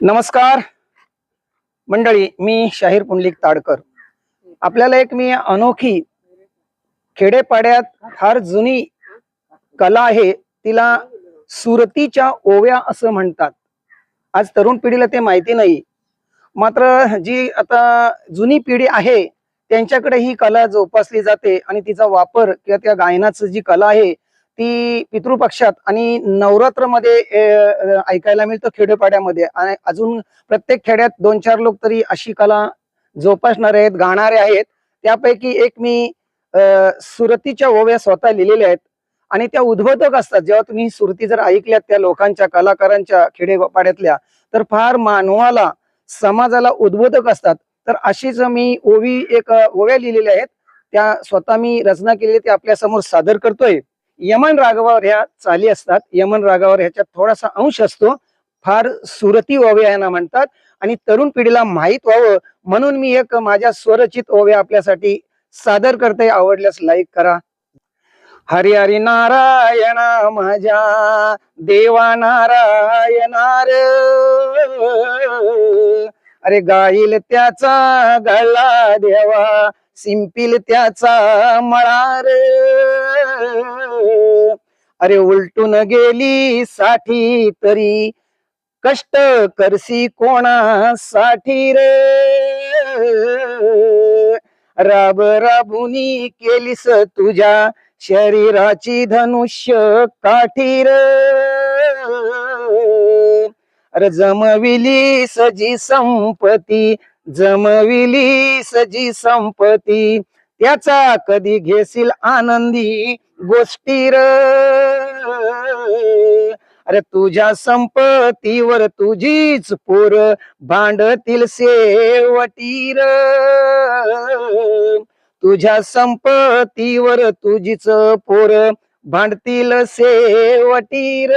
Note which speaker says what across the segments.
Speaker 1: नमस्कार. मंडळी मी शाहीर पुंडलिक ताडकर. आपल्याला एक मी अनोखी खेडेपाड्यात फार जुनी कला आहे तिला सुरतीच्या ओव्या असं म्हणतात. आज तरुण पिढीला ते माहिती नाही. मात्र जी आता जुनी पिढी आहे त्यांच्याकडे ही कला जोपासली जाते आणि तिचा वापर किंवा त्या गायनाचं जी कला आहे ती पितृपक्षात आणि नवरात्रमध्ये ऐकायला मिळतं खेडेपाड्यामध्ये. आणि अजून प्रत्येक खेड्यात दोन चार लोक तरी अशी कला जोपासणारे आहेत गाणारे आहेत. त्यापैकी एक मी सुरतीच्या ओव्या स्वतः लिहिलेल्या आहेत. आणि त्या उद्बोधक असतात. जेव्हा तुम्ही सुरती जर ऐकल्यात त्या लोकांच्या कलाकारांच्या खेडेपाड्यातल्या तर फार मानवाला समाजाला उद्बोधक असतात. तर अशीच मी ओवी एक ओव्या लिहिलेल्या आहेत. त्या स्वतः मी रचना केलेली ते आपल्यासमोर सादर करतोय. यमन रागावर ह्या चाली असतात. यमन रागावर ह्याच्यात थोडासा अंश असतो. फार सुरती ओव्या यांना म्हणतात. आणि तरुण पिढीला माहीत व्हावं. म्हणून मी एक माझ्या स्वरचित ओव्या आपल्यासाठी सादर करते. आवडल्यास लाईक करा. हरी हरी नारायणा माझ्या देवा नारायणार अरे गाईल त्याचा गळा देवा सिंपील त्याचा मळार अरे उलटून गेली साठी तरी. कष्ट करसी कोणासाठी रे? राब राबुनी केलीस तुझ्या शरीराची धनुष्य काठी रे? अरे जमविली सजी संपती जमविली सजी संपती त्याचा कधी घेशील आनंदी गोष्टी र? अरे तुझ्या संपत्तीवर तुझीच पोर भांडतील शेवटीर तुझ्या संपत्तीवर तुझीच पोर भांडतील शेवटीर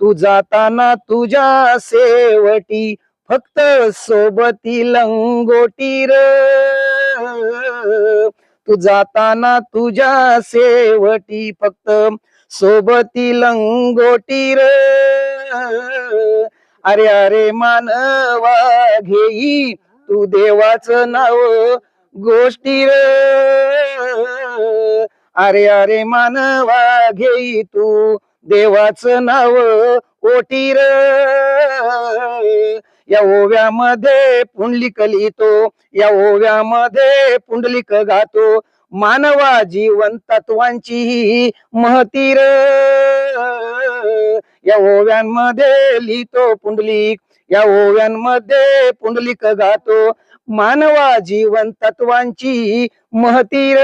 Speaker 1: तू जाताना तुझ्या सेवटी फक्त सोबती लंगोटीर तू जाताना तुझ्या सेवटी फक्त सोबती लंगोटी र. अरे अरे मानवा घेई तू देवाचं नाव गोष्टी र. अरे अरे मानवा घेई तू देवाचं नाव ओटी र. या ओव्यामध्ये पुंडलिक लिहितो या ओव्यामध्ये पुंडलिक गातो. मानवा जीवन तत्वांची ही या ओव्यांमध्ये लिहितो पुंडलिक या ओव्यांमध्ये पुंडलिक गातो. मानवा जीवन तत्वांची महतीर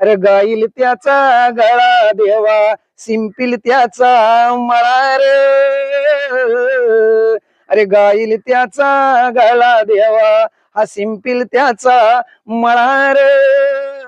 Speaker 1: अरे गाईल त्याचा गळा देवा सिंपिल त्याचा मळा रे. अरे गाईल त्याचा गळा देवा हा सिंपिल त्याचा मळा रे.